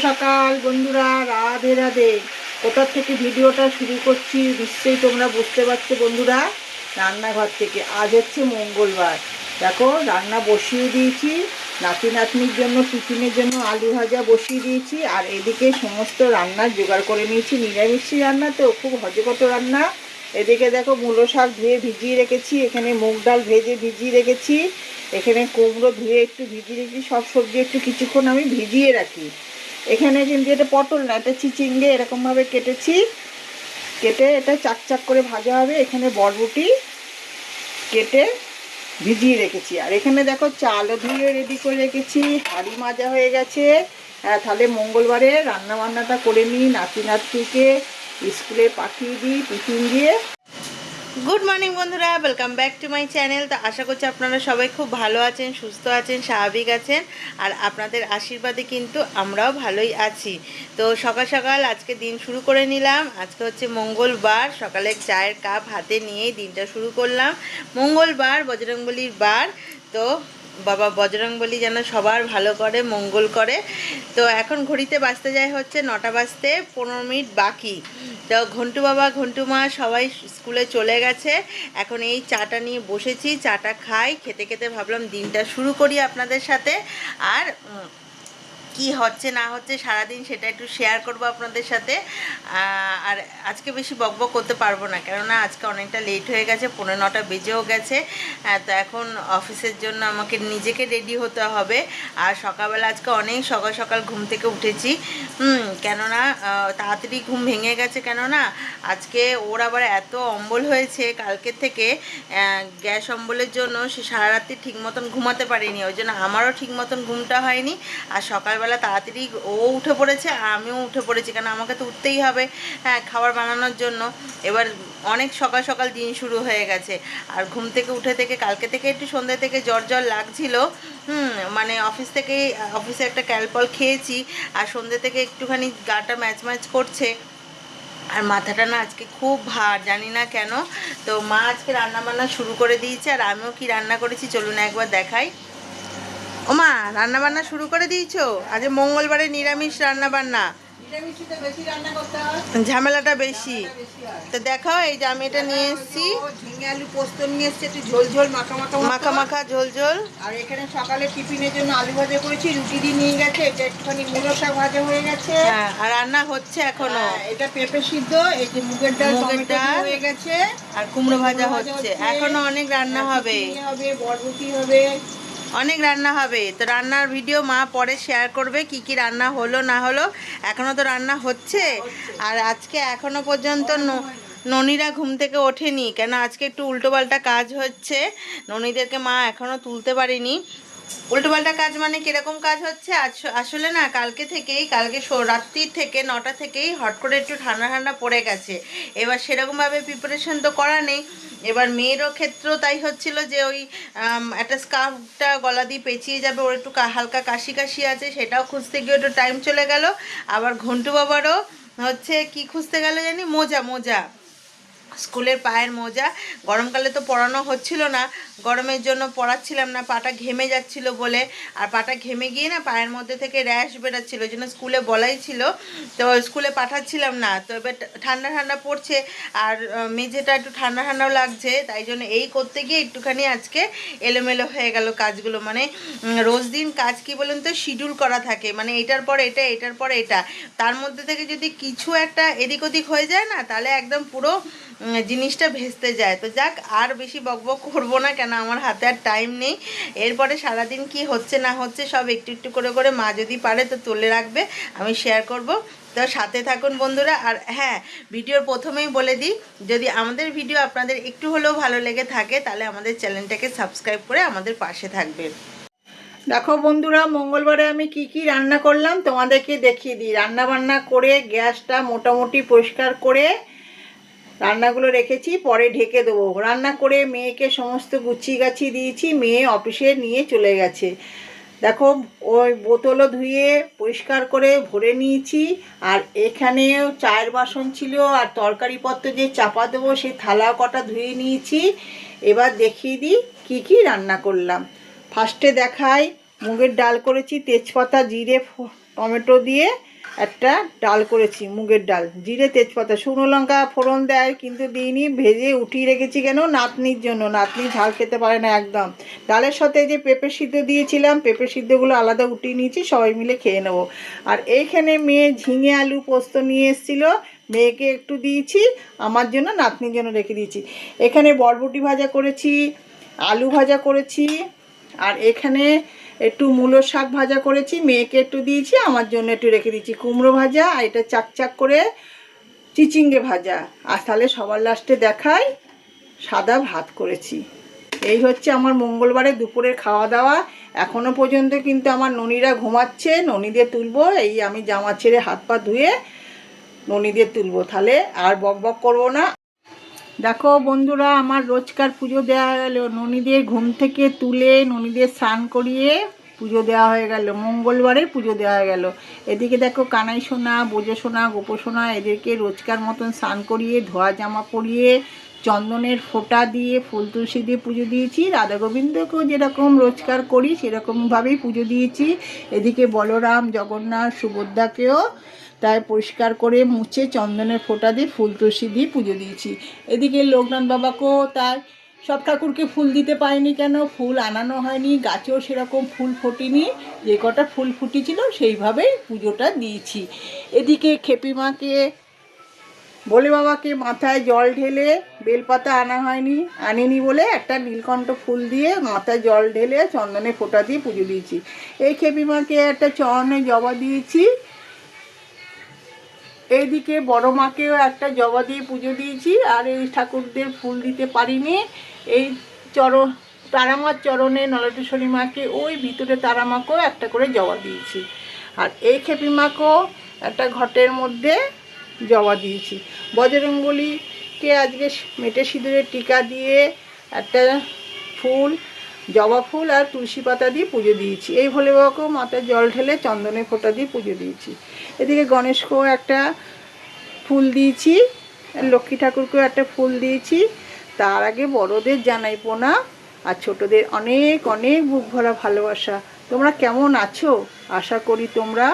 সকাল, বন্ধুরা, রাধে রাধে। কোথার থেকে ভিডিওটা শুরু করছি নিশ্চয়ই তোমরা বুঝতে পারছ, বন্ধুরা। রান্নাঘর থেকে। আজ হচ্ছে মঙ্গলবার। দেখো, রান্না বসিয়ে দিয়েছি। নাতি নাতনির জন্য, টিফিনের জন্য আলু ভাজা বসিয়ে দিয়েছি। আর এদিকে সমস্ত রান্নার জোগাড় করে নিয়েছি। নিরামিষি রান্না তো, খুব হজকত রান্না। এদিকে দেখো, মূলো শাক ধুয়ে ভিজিয়ে রেখেছি। এখানে মুগ ডাল ভেজে ভিজিয়ে রেখেছি। এখানে কুমড়ো ধুয়ে একটু ভিজিয়ে রেখেছি। সব সবজি একটু কিছুক্ষণ আমি ভিজিয়ে রাখি। এখানে কিন্তু এটা পটল না, এটা চিচিঙ্গে এরকমভাবে কেটেছি। কেটে এটা চাক চাক করে ভাজা হবে। এখানে বরবটি কেটে ভিজিয়ে রেখেছি। আর এখানে দেখো চালও ধুয়ে রেডি করে রেখেছি। হাঁড়ি মাজা হয়ে গেছে। হ্যাঁ তাহলে মঙ্গলবারে রান্না বান্নাটা করে নিই। নাতি নাতনিকে স্কুলে পাঠিয়ে দিই, টিফিন দিয়ে। গুড মর্নিং বন্ধুরা। Welcome back to my channel তো আশা করছি আপনারা সবাই খুব ভালো আছেন, সুস্থ আছেন, স্বাভাবিক আছেন। আর আপনাদের আশীর্বাদে কিন্তু আমরাও ভালোই আছি। তো সকাল সকাল আজকে দিন শুরু করে নিলাম। আজকে হচ্ছে মঙ্গলবার। সকালে চায়ের কাপ হাতে নিয়েই দিনটা শুরু করলাম। মঙ্গলবার, বজরংবলির বার। তো বাবা বজরংবলী যেন সবার ভালো করে, মঙ্গল করে। তো এখন ঘড়িতে বাঁচতে যায় হচ্ছে নটা বাজতে পনেরো মিনিট বাকি। তো ঘন্টু বাবা, ঘন্টু মা সবাই স্কুলে চলে গেছে। এখন এই চাটা নিয়ে বসেছি, চাটা খাই। খেতে খেতে ভাবলাম দিনটা শুরু করি আপনাদের সাথে। আর কি হচ্ছে, না হচ্ছে, সারাদিন সেটা একটু শেয়ার করব আপনাদের সাথে। আর আজকে বেশি বকবক করতে পারব না, কেননা আজকে অনেকটা লেট হয়ে গেছে পনেরো নটা বেজেও গেছে। তো এখন অফিসের জন্য আমাকে নিজেকে রেডি হতে হবে। আর সকালবেলা আজকে অনেক সকাল সকাল ঘুম থেকে উঠেছি। কেননা তাড়াতাড়ি ঘুম ভেঙে গেছে, কেননা আজকে ওর আবার এত অম্বল হয়েছে কালকের থেকে গ্যাস অম্বলের জন্য সে সারা রাত্রি ঠিক মতন ঘুমাতে পারিনি। ওই জন্য আমারও ঠিক মতন ঘুমটা হয়নি। আর সকালবেলা তাড়াতাড়ি ও উঠে পড়েছে আর আমিও উঠে পড়েছি কারণ আমাকে তো উঠতেই হবে। হ্যাঁ খাবার বানানোর জন্য। এবার অনেক সকাল সকাল দিন শুরু হয়ে গেছে। আর ঘুম থেকে উঠে থেকে কালকে থেকে একটু সন্ধ্যে থেকে জ্বর জ্বর লাগছিল। হুম মানে অফিস থেকে, অফিসে একটা ক্যালপল খেয়েছি আর সন্ধ্যে থেকে একটুখানি গাটা ম্যাচ ম্যাচ করছে। আর মাথাটা না আজকে খুব ভার, জানি না কেন। তো মা আজকে রান্না বান্না শুরু করে দিয়েছে আর আমিও কি রান্না করেছি চলুন একবার দেখাই। ও মা রান্না বান্না শুরু করে দিয়েছ? আজ মঙ্গলবারে নিরামিষ রান্না বান্না ঝামেলাটা বেশি। তো দেখাও এই যে আমি এটা নিয়ে এসেছি। ঝিঙে আলু পোস্ত নিয়ে এসছে একটু ঝোল ঝোল মাখা মাখা মাখা। মাখা ঝোল ঝোল। আর এখানে সকালে টিফিনের জন্য আলু ভাজা করেছি রুটি দিয়ে নিয়ে গেছে এটা একটুখানি মূলো শাক ভাজা হয়ে গেছে। হ্যাঁ আর রান্না হচ্ছে এখনও। হ্যাঁ, এটা পেঁপে সিদ্ধ এই যে মুগের ডাল মুগের ডাল। হয়ে গেছে। আর কুমড়ো ভাজা হচ্ছে। হচ্ছে। এখনও অনেক রান্না হবে। হবে বরবটি হবে। অনেক রান্না হবে। তো রান্নার ভিডিও মা পরে শেয়ার করবে কি কি রান্না হলো না হলো। এখনও তো রান্না হচ্ছে। আর আজকে এখনও পর্যন্ত ননিরা ঘুম থেকে ওঠেনি। কেন আজকে একটু উল্টোপাল্টা কাজ হচ্ছে। ননিদেরকে মা এখনও তুলতে পারেনি। উল্টোপাল্টা কাজ মানে কীরকম কাজ হচ্ছে? আস- আসলে না, কালকে থেকেই, কালকে রাত্রির থেকে নটা থেকেই হট করে একটু ঠান্ডা ঠান্ডা পড়ে গেছে। এবার সেরকমভাবে প্রিপারেশন তো করা নেই। এবার মেয়েরও ক্ষেত্রেও তাই হচ্ছিল যে ওই একটা স্কার্ফটা গলা দিয়ে পেঁচিয়ে যাবে, ওর একটু হালকা কাশি কাশি আছে, সেটাও খুঁজতে গিয়ে একটু টাইম চলে গেল। আবার ঘন্টু বাবারও হচ্ছে কি খুঁজতে গেল জানি? মোজা মোজা। স্কুলের পায়ের মোজা। গরমকালে তো পড়ানো হচ্ছিল না। গরমের জন্য পড়াচ্ছিলাম না, পাটা ঘেমে যাচ্ছিল বলে। আর পাটা ঘেমে গিয়ে না পায়ের মধ্যে থেকে র্যাশ বেরাচ্ছিল ওই জন্য স্কুলে বলাই ছিল। তো স্কুলে পাঠাচ্ছিলাম না। তো এবার ঠান্ডা ঠান্ডা পড়ছে আর মেঝেটা একটু ঠান্ডা ঠান্ডাও লাগছে। তাই জন্য এই করতে গিয়ে একটুখানি আজকে এলোমেলো হয়ে গেল কাজগুলো। মানে রোজ দিন কাজ কি বলুন তো, শিডিউল করা থাকে। মানে এটার পর এটা, এটার পর এটা। তার মধ্যে থেকে যদি কিছু একটা এদিক ওদিক হয়ে যায় না, তাহলে একদম পুরো জিনিসটা ভেস্তে যায়। তো যাক, আর বেশি বকবক করব না কেন, আমার হাতে আর টাইম নেই। এরপরে সারাদিন কি হচ্ছে না হচ্ছে সব একটু একটু করে করে মা যদি পারে তো তুলে রাখবে, আমি শেয়ার করব। তো সাথে থাকুন বন্ধুরা, আর হ্যাঁ ভিডিওর প্রথমেই বলে দিই, যদি আমাদের ভিডিও আপনাদের একটু হলেও ভালো লেগে থাকে, তাহলে আমাদের চ্যানেলটাকে সাবস্ক্রাইব করে আমাদের পাশে থাকবেন দেখো বন্ধুরা, মঙ্গলবারে আমি কি কি রান্না করলাম তোমাদেরকে দেখিয়ে দিই। রান্না বান্না করে গ্যাসটা মোটামুটি পরিষ্কার করে রান্নাগুলো রেখেছি, পরে ঢেকে দেবো। রান্না করে মেয়েকে সমস্ত গুছিয়ে গাছিয়ে দিয়েছি, মেয়ে অফিসে নিয়ে চলে গেছে। দেখো, ওই বোতলও ধুয়ে পরিষ্কার করে ভরে নিয়েছি, আর এখানেও চায়ের বাসন ছিল, আর তরকারিপত্র যে চাপা দেবো সেই থালা কটা ধুয়ে নিয়েছি। এবার দেখিয়ে দিই কি কি রান্না করলাম। ফার্স্টে দেখাই, মুগের ডাল করেছি, তেজপাতা, জিরে টমেটো দিয়ে একটা ডাল করেছি, মুগের ডাল। জিরে তেজপাতা, শুকনো লঙ্কা ফোড়ন দেয়, কিন্তু দিইনি, ভেজে উঠিয়ে রেখেছি কেন? নাতনির জন্য। নাতনি ঝাল খেতে পারে না একদম। ডালের সাথে যে পেঁপে সিদ্ধ দিয়েছিলাম, পেঁপে সিদ্ধগুলো আলাদা উঠিয়ে নিয়েছি, সবাই মিলে খেয়ে নেব। আর এইখানে মেয়ে ঝিঙে আলু পোস্ত নিয়ে এসেছিল, মেয়েকে একটু দিয়েছি, আমার জন্য, নাতনির জন্য রেখে দিয়েছি। এখানে বরবটি ভাজা করেছি, আলু ভাজা করেছি, আর এখানে একটু মূলো শাক ভাজা করেছি, মেয়েকে একটু দিয়েছি, আমার জন্য একটু রেখে দিয়েছি। কুমড়ো ভাজা আর এটা চাকচাক করে চিচিঙ্গে ভাজা। আর তাহলে সবার লাস্টে দেখাই সাদা ভাত করেছি। এই হচ্ছে আমার মঙ্গলবারে দুপুরের খাওয়া দাওয়া এখনও পর্যন্ত কিন্তু আমার ননীরা ঘুমাচ্ছে ননীদের তুলবো, এই আমি জামা ছেড়ে হাত পা ধুয়ে ননীদের তুলবো। তাহলে আর বক বক করব না। দেখো বন্ধুরা, আমার রোজকার পুজো দেওয়া গেল। ননীদের ঘুম থেকে তুলে ননীদের স্নান করিয়ে পুজো দেওয়া হয়ে গেল। মঙ্গলবারে পুজো দেওয়া হয়ে গেল। এদিকে দেখো কানাই সোনা বোঝো সোনা, গোপো সোনা, এদেরকে রোজকার মতন স্নান করিয়ে, ধোয়া জামা পরিয়ে, চন্দনের ফোঁটা দিয়ে ফুল তুলসী দিয়ে পুজো দিয়েছি। রাধা গোবিন্দকেও যেরকম রোজকার করি, সেরকমভাবেই পুজো দিয়েছি। এদিকে বলরাম, জগন্নাথ, সুভদ্রাকেও তাই পরিষ্কার করে মুছে চন্দনের ফোঁটা দিয়ে ফুল তুলসী দিয়ে পুজো দিয়েছি। এদিকে লোকনাথ বাবাকেও তাই সব ঠাকুরকে ফুল দিতে পারিনি কেন? ফুল আনানো হয়নি, গাছেও সেরকম ফুল ফোটেনি, যে কটা ফুল ফুটেছিল সেইভাবেই পুজোটা দিয়েছি। এদিকে খেপিমাকে বলে বাবাকে মাথায় জল ঢেলে বেলপাতা আনা হয়নি, আনিনি বলে একটা নীলকণ্ঠ ফুল দিয়ে মাথায় জল ঢেলে চন্দনে ফোঁটা দিয়ে পুজো দিয়েছি। এই খেপিমাকে একটা চরণে জবা দিয়েছি এইদিকে বড় মাকেও একটা জবা দিয়ে পুজো দিয়েছি, আর এই ঠাকুরদের ফুল দিতে পারিনি। এই চরণ, তারামার চরণে নলটেশ্বরী মাকে, ওই ভিতরে তারামাকেও একটা করে জবা দিয়েছি। আর এই খেপি মাকেও একটা ঘটের মধ্যে জবা দিয়েছি। বজরঙ্গলিকে আজকে মেটে সিঁদুরের টিকা দিয়ে একটা ফুল জবা ফুল আর তুলসী পাতা দিয়ে পুজো দিয়েছি। এই ভোলে বাবাকেও মাথায় জল ঢেলে চন্দনের ফোঁটা দিয়ে পুজো দিয়েছি। এদিকে গণেশকেও একটা ফুল দিয়েছি লক্ষ্মী ঠাকুরকেও একটা ফুল দিয়েছি। তার আগে বড়দের জানাই পোনা আর ছোটদের অনেক অনেক বুক ভরা ভালোবাসা। তোমরা কেমন আছো? আশা করি তোমরা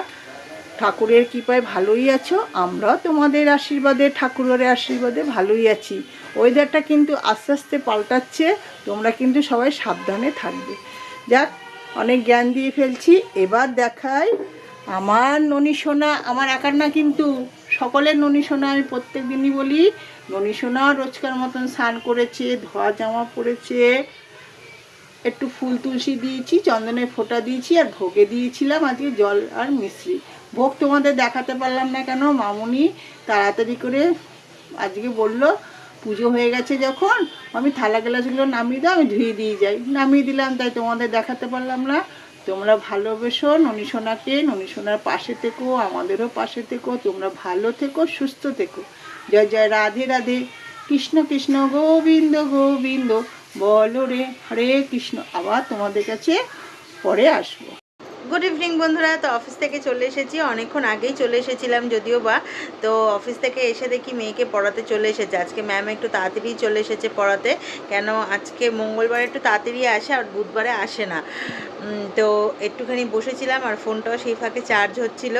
ঠাকুরের কৃপায় ভালোই আছো, আমরাও তোমাদের আশীর্বাদে, ঠাকুরের আশীর্বাদে ভালোই আছি। ওয়েদারটা কিন্তু আস্তে আস্তে পাল্টাচ্ছে, তোমরা কিন্তু সবাই সাবধানে থাকবে। যাক, অনেক জ্ঞান দিয়ে ফেলছি, এবার দেখাই আমার ননী সোনা আমার একার না কিন্তু, সকলের ননী সোনা আমি প্রত্যেক দিনই বলি ননী সোনাও রোজকার মতন স্নান করেছে, ধোয়া জামা পরেছে, একটু ফুল তুলসী দিয়েছি, চন্দনের ফোঁটা দিয়েছি আর ভোগে দিয়েছিলাম আজকে জল আর মিশ্রি। ভোগ তোমাদের দেখাতে পারলাম না কেন, মামুনি তাড়াতাড়ি করে আজকে বলল, পুজো হয়ে গেছে যখন, আমি থালা গ্লাসগুলো নামিয়ে দাও, আমি ধুয়ে দিয়ে যাই। নামিয়ে দিলাম, তাই তোমাদের দেখাতে পারলাম না। তোমরা ভালোবেসো, ননী সোনাকে, ননী পাশে থেকো, আমাদেরও পাশে থেকো, তোমরা ভালো থেকো, সুস্থ থেকো। জয় জয় রাধে রাধে। কৃষ্ণ কৃষ্ণ গোবিন্দ গোবিন্দ, বলো রে হরে কৃষ্ণ। আবার তোমাদের কাছে পরে আসব। গুড ইভিনিং বন্ধুরা। তো অফিস থেকে চলে এসেছি। অনেকক্ষণ আগেই চলে এসেছিলাম যদিও বা। তো অফিস থেকে এসে দেখি মেয়েকে পড়াতে চলে এসেছে। আজকে ম্যাম একটু তাড়াতাড়ি চলে এসেছে পড়াতে। কেন আজকে মঙ্গলবার একটু তাড়াতাড়ি আসে আর বুধবারে আসে না। তো একটুখানি বসেছিলাম আর ফোনটাও সেই ফাঁকে চার্জ হচ্ছিল।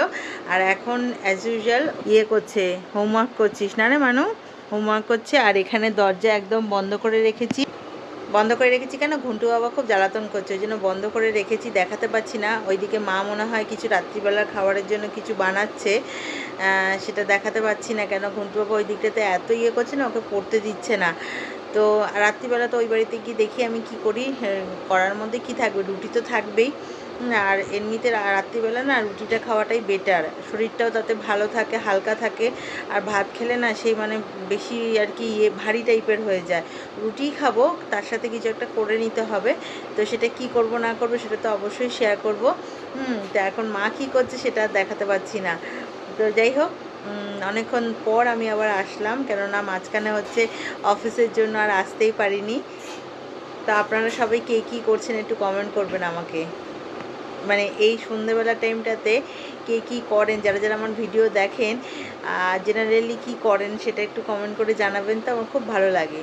আর এখন অ্যাজ ইউজুয়াল ইয়ে করছে হোমওয়ার্ক করছিস। না রে মানু হোমওয়ার্ক করছে। আর এখানে দরজা একদম বন্ধ করে রেখেছি। বন্ধ করে রেখেছি কেন? ঘুন্টু বাবা খুব জ্বালাতন করছে, ওই জন্য বন্ধ করে রেখেছি, দেখাতে পাচ্ছি না। ওইদিকে মা মনে হয় কিছু রাত্রিবেলার খাবারের জন্য কিছু বানাচ্ছে সেটা দেখাতে পাচ্ছি না কেন? ঘুন্টু বাবা ওই দিকটাতে এত ইয়ে করছে না, ওকে পড়তে দিচ্ছে না। তো রাত্রিবেলা তো ওই বাড়িতে গিয়ে দেখি আমি কি করি করার মধ্যে কি থাকবে? রুটি তো থাকবেই। আর এমনিতে রাত্রিবেলা না রুটিটা খাওয়াটাই বেটার শরীরটাও তাতে ভালো থাকে, হালকা থাকে। আর ভাত খেলে না সেই মানে বেশি আর কি ইয়ে ভারী টাইপের হয়ে যায়। রুটি খাব, তার সাথে কিছু একটা করে নিতে হবে। তো সেটা কি করব, না করব, সেটা তো অবশ্যই শেয়ার করব। হুম, তো এখন মা কি করছে সেটা দেখাতে পাচ্ছি না। তো যাই হোক অনেকক্ষণ পর আমি আবার আসলাম, কেননা মাঝখানে হচ্ছে অফিসের জন্য আর আসতেই পারিনি। তা আপনারা সবাই কে কী করছেন একটু কমেন্ট করবেন আমাকে। মানে এই সন্ধেবেলা টাইমটাতে কে কি করেন, যারা যারা আমার ভিডিও দেখেন জেনারেলি কি করেন সেটা একটু কমেন্ট করে জানাবেন, তো আমার খুব ভালো লাগে।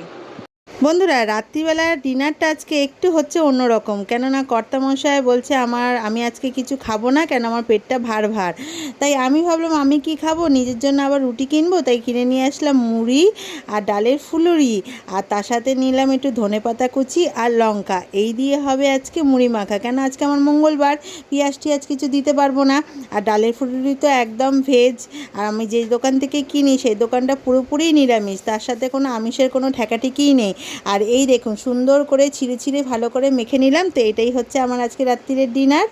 বন্ধুরা, রাত্রিবেলার ডিনারটা আজকে একটু হচ্ছে অন্যরকম। কেননা কর্তামশাই বলছে, আমার, আমি আজকে কিছু খাব না কেন? আমার পেটটা ভার ভার। তাই আমি ভাবলাম, আমি কি খাব? নিজের জন্য আবার রুটি কিনবো? তাই কিনে নিয়ে আসলাম মুড়ি আর ডালের ফুলুরি। আর তার সাথে নিলাম একটু ধনেপাতা কুচি আর লঙ্কা। এই দিয়ে হবে আজকে মুড়ি মাখা। কেন? আজকে আমার মঙ্গলবার। পেঁয়াজ টিয়াজ কিছু দিতে পারব না। আর ডালের ফুলুরি তো একদম ভেজ। আর আমি যে দোকান থেকে কিনি, সেই দোকানটা পুরোপুরি নিরামিষ। তার সাথে কোনো আমিষের কোনো ঠেকাটিকিই নেই। আর এই দেখুন, সুন্দর করে ছিঁড়ে ছিঁড়ে ভালো করে মেখে নিলাম। তো এটাই হচ্ছে আমার আজকে রাত্রিরের ডিনার